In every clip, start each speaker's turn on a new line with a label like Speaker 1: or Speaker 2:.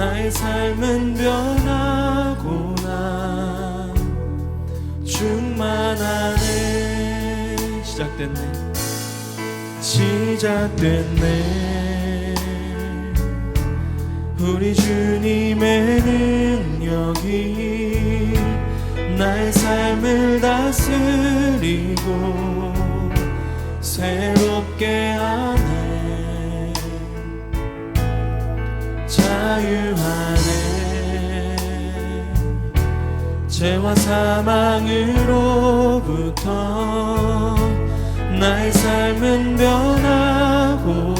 Speaker 1: 나의 삶은 변하구나. 충만하네. 시작됐네. 시작됐네. 우리 주님의 능력이 나의 삶을 다스리고 새롭게 하네 자유하네 죄와 사망으로부터 나의 삶은 변하구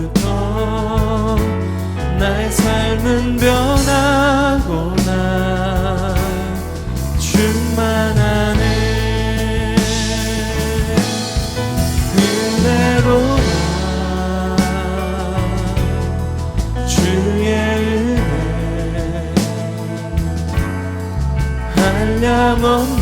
Speaker 1: 나의 삶은 변하구나 충만하네. 은혜로다 주의 은혜. 한량없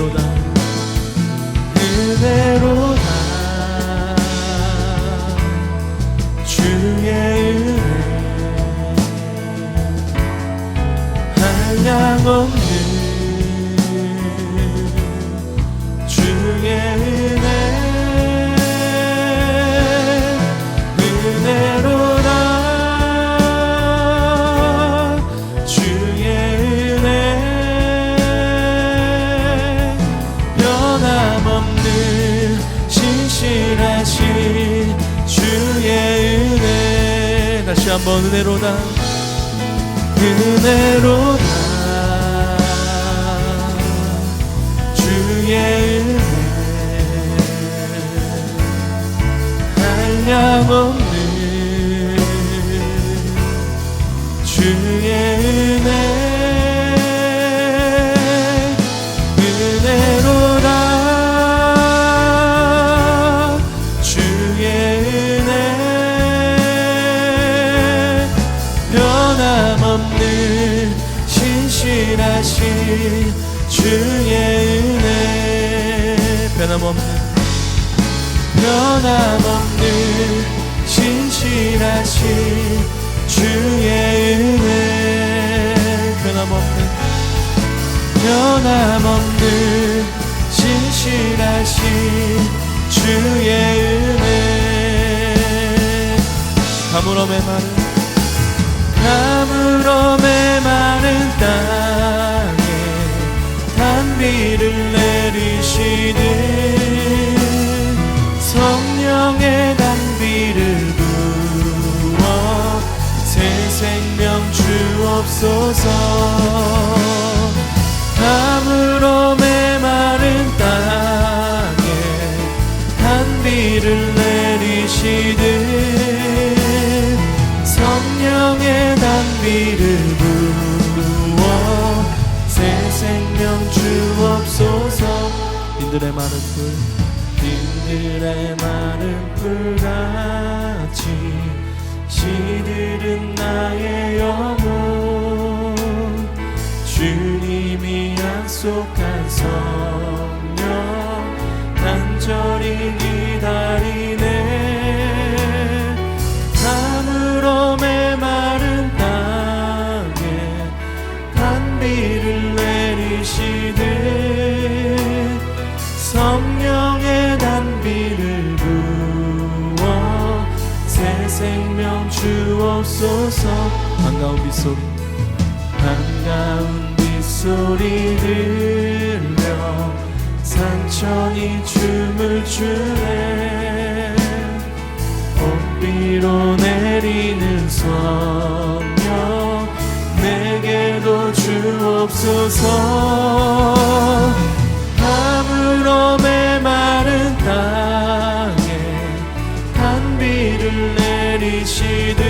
Speaker 1: 은 신실하신 주의 은혜. 변함없는 변함없는 신실하신 주의 은혜. 변함없는 변함없는 신실하신 주의 은혜. 가물어 참으로 메마른 땅에 단비를 내리시는 성령의 단비를 부어 새 생명 주옵소서. 비를 부어 새 생명 주옵소서. 빈들의 마른 풀 빈들의 마른 풀같이 시들은 나의 영혼. 주님이 약속 내리시듯 성령의 단비를 부어 새 생명 주옵소서. 반가운 빗소리. 반가운 빗소리 들려. 산천이 춤을 추네. 봄비로 내리는 성령 내게도 주옵소서 가물어 메마른 땅에 단비를 내리시듯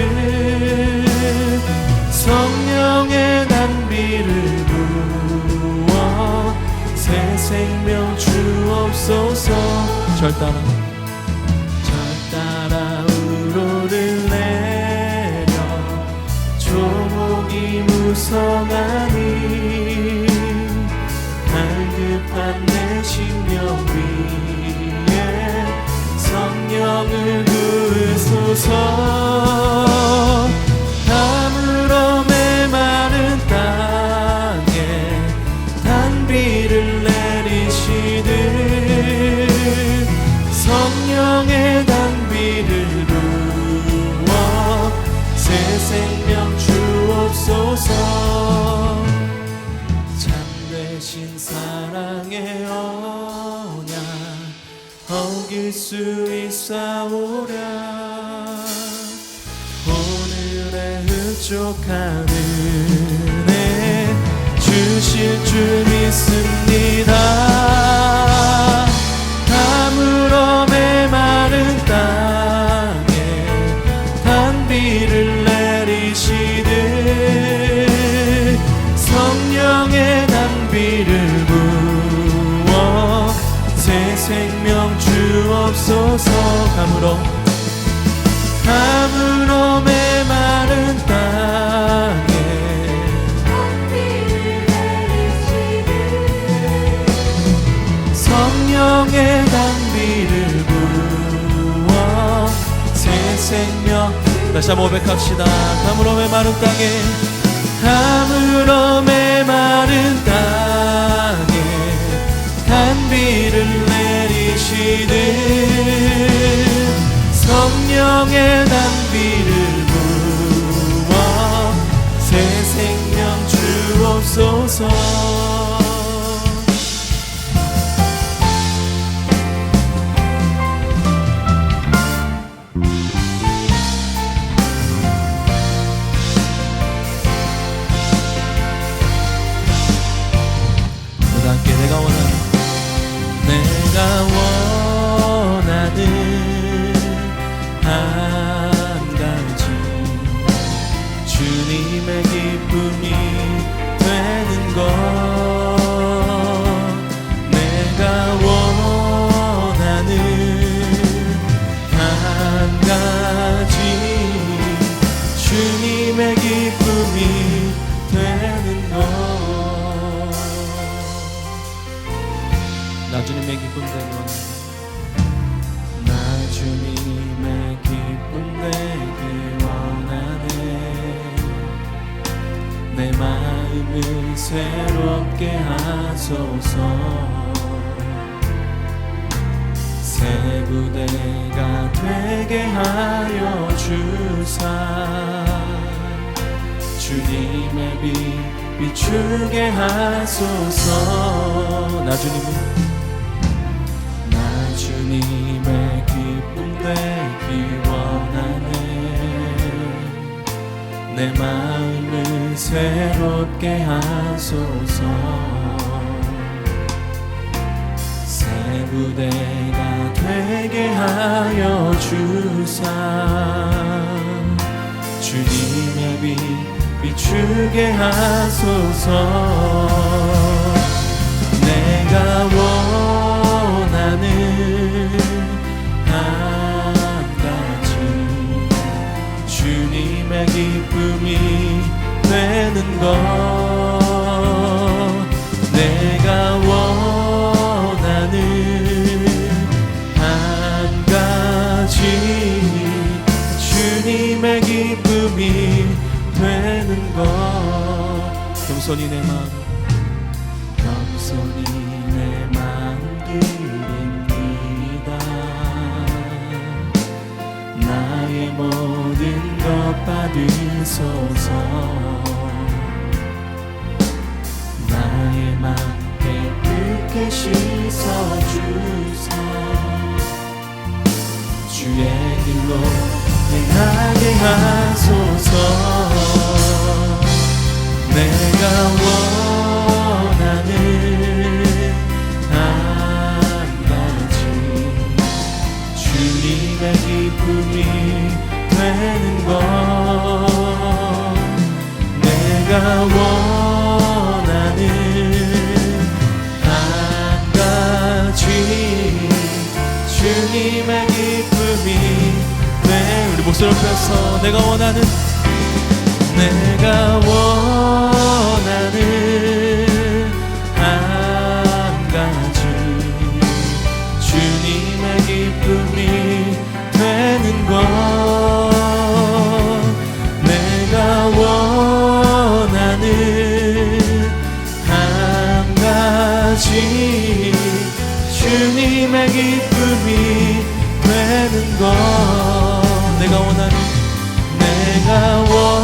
Speaker 1: 성령의 단비를 부어 새 생명 주옵소서 절 따라 무성하니 갈급한 내 심령 위에 성령을 부으소서 수 있사오랴. 오늘의 흡족한 은혜 주실 줄 믿습니다 생명 다시 한번 고백합시다. 가물어 메마른 땅에 가물어 메마른 땅에 단비를 내리시듯 성령의 단비를 부어 새 생명 주옵소서 주님의 기쁨이 되는 것 새롭게 하소서. 새 부대가 되게 하여 주사. 주님의 빛 비추게 하소서. 나 주님을. 나 주님의 기쁨 되기 원하네. 내 마음 을 새롭게 하소서. 새 부대가 되게 하여 주사. 주님의 빛 비추게 하소서. 내가 원하는 한 가지. 주님의 기쁨이 되는 것. 내가 원하는 한 가지 주님의 기쁨이 되는 것. 겸손히 내 마음. 겸손히 내 마음 드립니다. 나의 모든 것 받으소서 씻어주사. 주의 길로 행하게 하소서. 내가 원하는 한 가지. 주님의 기쁨이 되는 것. 내가 원 주님의 기쁨이 돼 우리 목소리를 펴서 내가 원하는 내가 원하는 한 가지. 주님의 기쁨이 되는 것 내가 원하는 한 가지. 주님의 것 내가 원하는 내가 원하는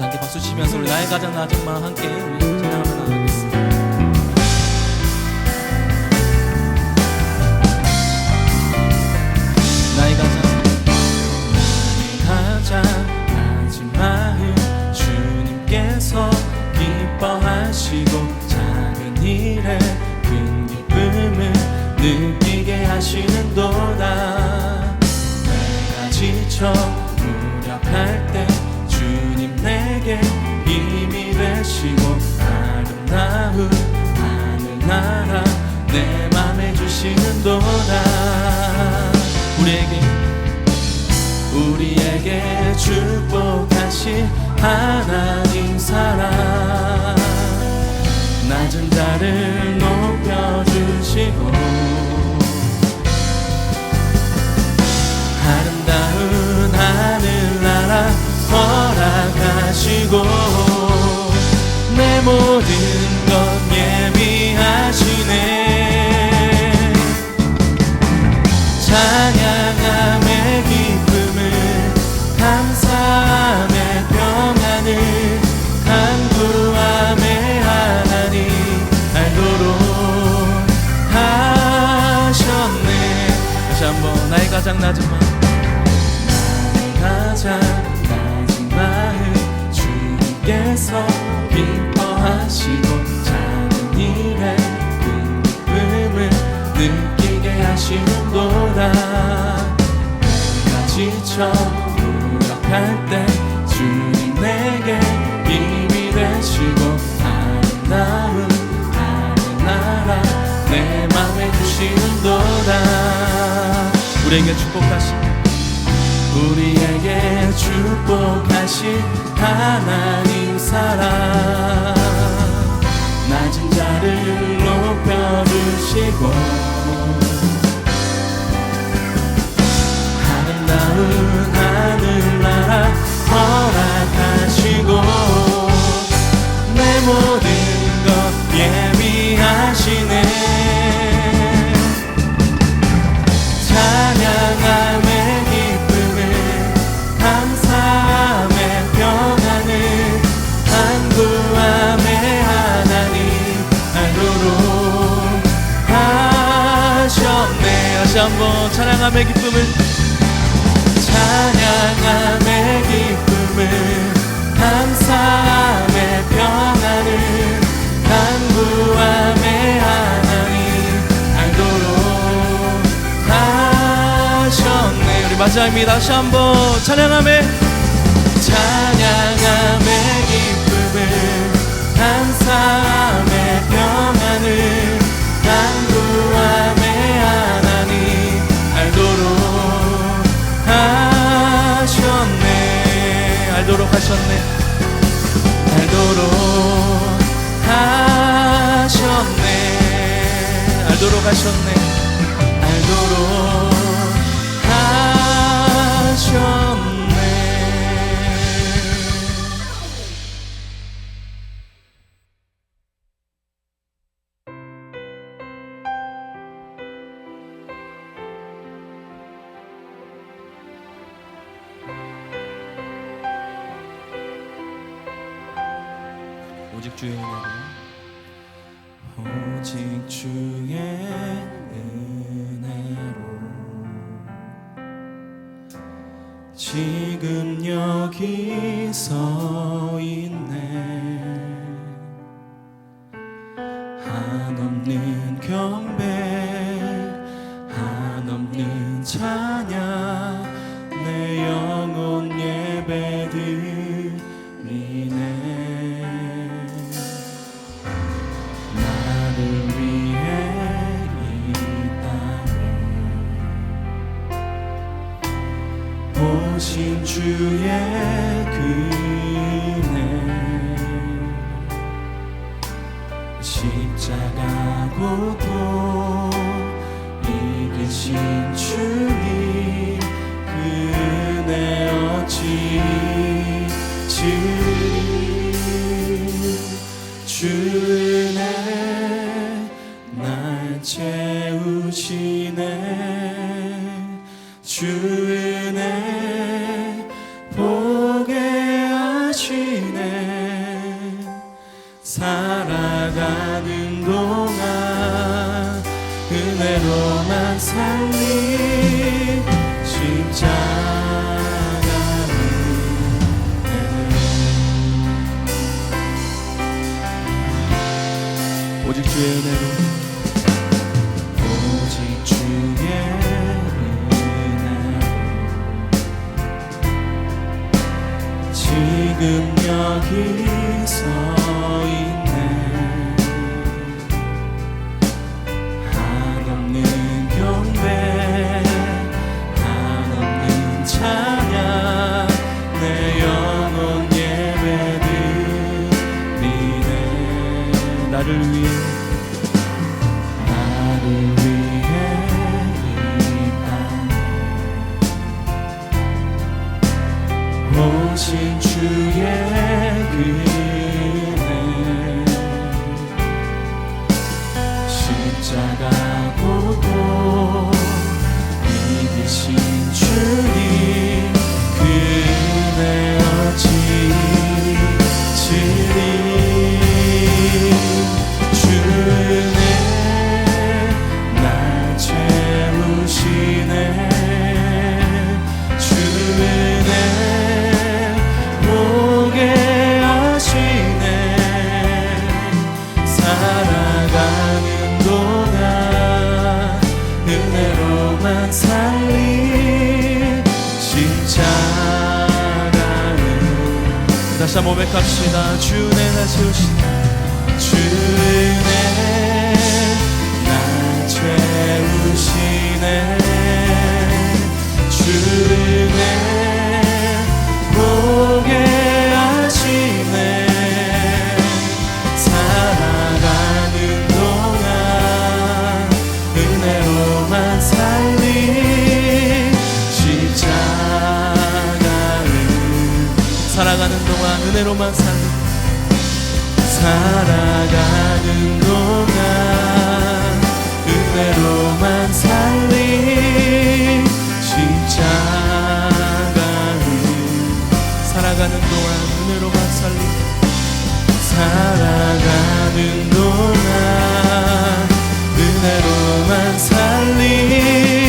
Speaker 1: 그 함께 박수 치면서 우리 나의 가장 낮은 마음 함께 우리 찬양하며 나가겠습니다. 나의 가장 나의 가장 낮은 마음 주님께서 기뻐하시고 작은 일에 큰 기쁨을 느끼게 하시는도다. 내가 지쳐 무력할 아름다운 하늘나라 내 맘에 주시는도다 우리에게 우리에게 축복하신 하나님 사랑. 낮은 자를 높여주시고 아름다운 하늘나라 허락하시고 나의 가장 낮은 마 우리에게 축복하신 우리에게 축복하신 하나님 사랑 낮은 자를 높여 주시고 아름다운 하늘나라 허락하시고 내 몸. 찬양함의 기쁨을. 찬양함의 기쁨을. 감사함의 평안을. 간구함의 하나님. 알도록 하셨네. 우리 마지막입니다. 다시 한번 찬양함의. 찬양함의 하셨네. 알도록 하셨네. 알도록 하셨네. 지금 여기 서 있네. 한없는 경 to 그대로만 살 살아가는 동안 그대로만 살리 십자가는 살아가는 동안 그대로만 살리 살아가는 동안 그대로만 살리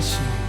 Speaker 1: 心